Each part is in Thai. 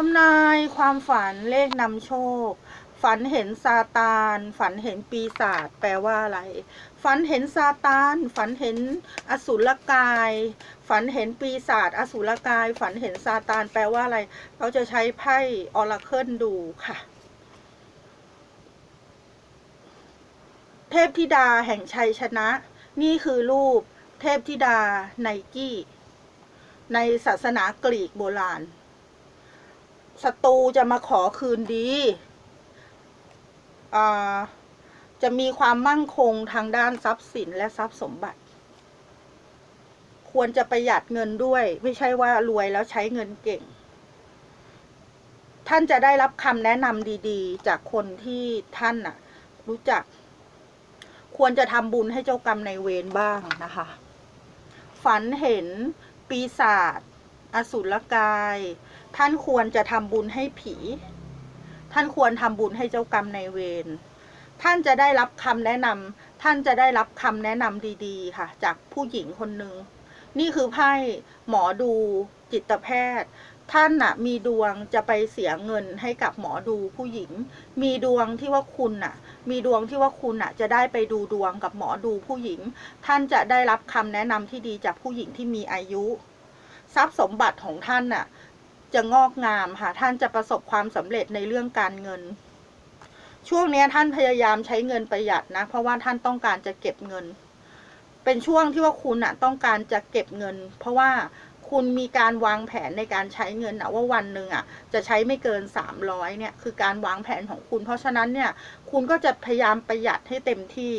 ทำนายความฝันเลขนำโชค ฝันเห็นซาตาน ฝันเห็นปีศาจแปลว่าอะไร ฝันเห็นซาตาน ฝันเห็นอสุรกาย ฝันเห็นปีศาจอสุรกาย ฝันเห็นซาตาน แปลว่าอะไร เราจะใช้ไพ่ออราเคิลดูค่ะ เทพธิดาแห่งชัยชนะ นี่คือรูปเทพธิดาไนกี้ ในศาสนากรีกโบราณ ศัตรูจะมาขอคืนดีจะมีความมั่งคงทางด้านทรัพย์สินและทรัพย์สมบัติ ควรจะประหยัดเงินด้วย ไม่ใช่ว่ารวยแล้วใช้เงินเก่ง ท่านจะได้รับคำแนะนำดีๆ จากคนที่ท่านน่ะ รู้จัก ควรจะทำบุญให้เจ้ากรรมในเวรบ้างนะคะ ฝันเห็นปีศาจอสุรกาย ท่านควรจะทำบุญให้ผี ท่านควรทำบุญให้เจ้ากรรมในเวร ท่านจะได้รับคำแนะนำท่านจะได้รับคำแนะนำดีๆ ค่ะ จากผู้หญิงคนหนึ่ง นี่คือไพ่หมอดูจิตแพทย์ท่านน่ะมีดวงจะไปเสียเงินให้กับหมอดูผู้หญิง มีดวงที่ว่าคุณน่ะ มีดวงที่ว่าคุณน่ะ จะได้ไปดูดวงกับหมอดูผู้หญิง ท่านจะได้รับคำแนะนำที่ดีจากผู้หญิงที่มีอายุ ทรัพย์สมบัติของท่านน่ะ จะงอกงามค่ะท่านจะประสบความสำเร็จในเรื่องการเงิน ช่วงนี้ท่านพยายามใช้เงินประหยัดนะ เพราะว่าท่านต้องการจะเก็บเงิน เป็นช่วงที่ว่าคุณน่ะต้องการจะเก็บเงิน เพราะว่าคุณมีการวางแผนในการใช้เงินนะว่าวันหนึ่งอะจะใช้ไม่เกินสามร้อยเนี่ยคือการวางแผนของคุณ เพราะฉะนั้นเนี่ยคุณก็จะพยายามประหยัดให้เต็มที่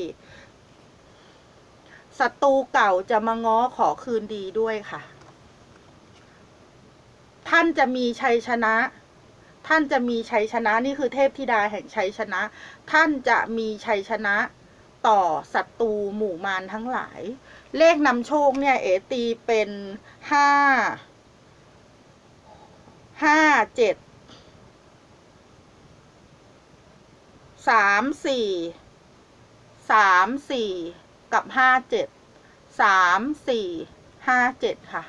ศัตรูเก่าจะมาง้อขอคืนดีด้วยค่ะ ท่านจะมีชัยชนะ ท่านจะมีชัยชนะนี่คือเทพธิดาแห่งชัยชนะ ท่านจะมีชัยชนะต่อศัตรูหมู่มารทั้งหลาย เลขนำโชคเนี่ยเอตีเป็นห้าห้าเจ็ดสามสี่สามสี่กับห้าเจ็ดสามสี่ห้าเจ็ดค่ะ